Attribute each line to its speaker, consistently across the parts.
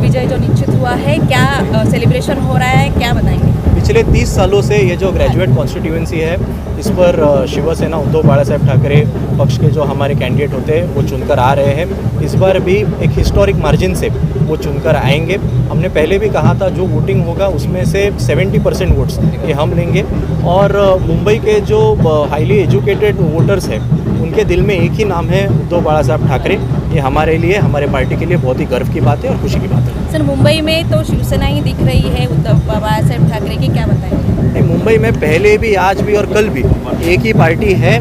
Speaker 1: विजय जो निश्चित हुआ है, क्या सेलिब्रेशन हो रहा है, क्या बताएँगे?
Speaker 2: पिछले 30 सालों से ये जो ग्रेजुएट कॉन्स्टिट्यूएंसी है, इस पर शिवसेना उद्धव बाला साहेब ठाकरे पक्ष के जो हमारे कैंडिडेट होते हैं, वो चुनकर आ रहे हैं। इस बार भी एक हिस्टोरिक मार्जिन से वो चुनकर आएँगे। हमने पहले भी कहा था, जो वोटिंग होगा, उसमें से 70 परसेंट वोट्स ये हम लेंगे। और मुंबई के जो हाईली एजुकेटेड वोटर्स हैं, उनके दिल में एक ही नाम है उद्धव बाला साहब ठाकरे। ये हमारे लिए हमारे पार्टी के लिए बहुत ही गर्व की बात है और खुशी की बात है।
Speaker 1: सर मुंबई में तो शिवसेना ही दिख रही है उद्धव बाबा साहेब ठाकरे की क्या बताएँगे
Speaker 2: मुंबई में पहले भी आज भी और कल भी एक ही पार्टी है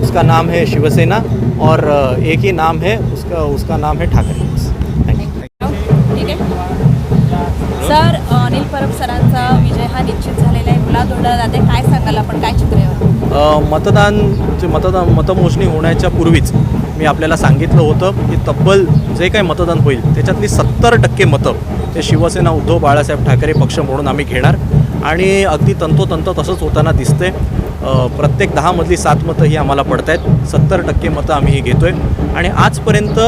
Speaker 2: उसका नाम है शिवसेना और एक ही नाम है उसका उसका नाम है ठाकरे।
Speaker 1: सर अनिल परब सरांचा विजय हा निश्चित झालेला आहे. गुलाब धोंडा काय सांगाल आपण? काय चित्र आहे?
Speaker 2: मतदान मतदान मतमोजणी होण्याच्या पूर्वीच मी आपल्याला सांगितलं होतं की तब्बल जे काही मतदान होईल त्याच्यातली सत्तर टक्के मतं ते शिवसेना उद्धव बाळासाहेब ठाकरे पक्ष म्हणून आम्ही घेणार. आणि अगदी तंतोतंत तसंच होताना दिसते प्रत्येक दहामधली सात मतं ही आम्हाला पडत आहेत सत्तर टक्के मतं आम्ही ही घेतो आहे आणि आजपर्यंत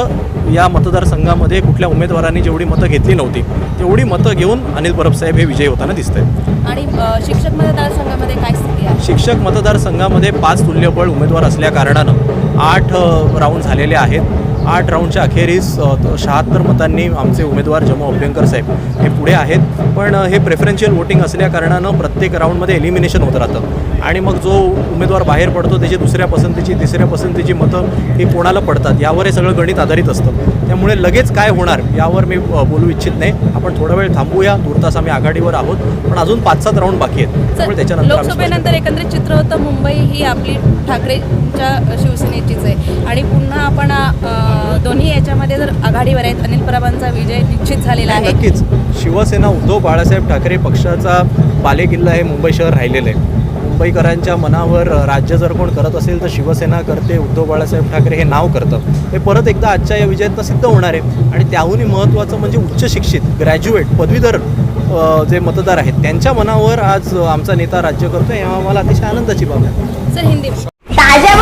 Speaker 2: या मतदारसंघामध्ये कुठल्या उमेदवारांनी जेवढी मतं घेतली नव्हती तेवढी मतं घेऊन अनिल परब साहेब हे विजयी होताना दिसत आहेत
Speaker 1: आणि शिक्षक मतदारसंघामध्ये काय स्थिती आहे?
Speaker 2: शिक्षक मतदारसंघामध्ये पाच तुल्यबळ उमेदवार असल्या कारणानं आठ राऊंड झालेले आहेत. आठ राऊंडच्या अखेरीस शहात्तर मतांनी आमचे उमेदवार जमू अभ्यंकर साहेब हे पुढे आहेत. पण हे प्रेफरन्शियल वोटिंग असल्या कारणानं प्रत्येक राऊंडमध्ये एलिमिनेशन होत राहतं. आणि मग जो उमेदवार बाहेर पडतो त्याची दुसऱ्या पसंतीची तिसऱ्या पसंतीची मतं ही कोणाला पडतात यावर हे सगळं गणित आधारित असतं. त्यामुळे लगेच काय होणार यावर मी बोलू इच्छित नाही. आपण थोडा वेळ थांबूया. तुर्तास आम्ही आघाडीवर आहोत. पण अजून पाच सात राऊंड बाकी आहेत. त्यामुळे त्याच्यानंतर
Speaker 1: लोकसभेनंतर एकंदरीत चित्र होतं मुंबई ही आपली ठाकरेच्या शिवसेनेचीच आहे. आणि पुन्हा आपण जर आघाडीवर आहेत. अनिल परबांचा विजय निश्चित झालेला आहे.
Speaker 2: नक्कीच. शिवसेना उद्धव बाळासाहेब ठाकरे पक्षाचा बालेकिल्ला हे मुंबई शहर राहिलेलं आहे. मुंबईकरांच्या मनावर राज्य जर कोण करत असेल तर शिवसेना करते उद्धव बाळासाहेब ठाकरे हे नाव करतं. हे परत एकदा आजच्या या विजयातनं सिद्ध होणार आहे. आणि त्याहूनही महत्त्वाचं म्हणजे उच्च शिक्षित ग्रॅज्युएट पदवीधर जे मतदार आहेत त्यांच्या मनावर आज आमचा नेता राज्य करतो हे आम्हाला अतिशय आनंदाची बाब आहे.
Speaker 1: सर हिंदी.
Speaker 3: ताज्या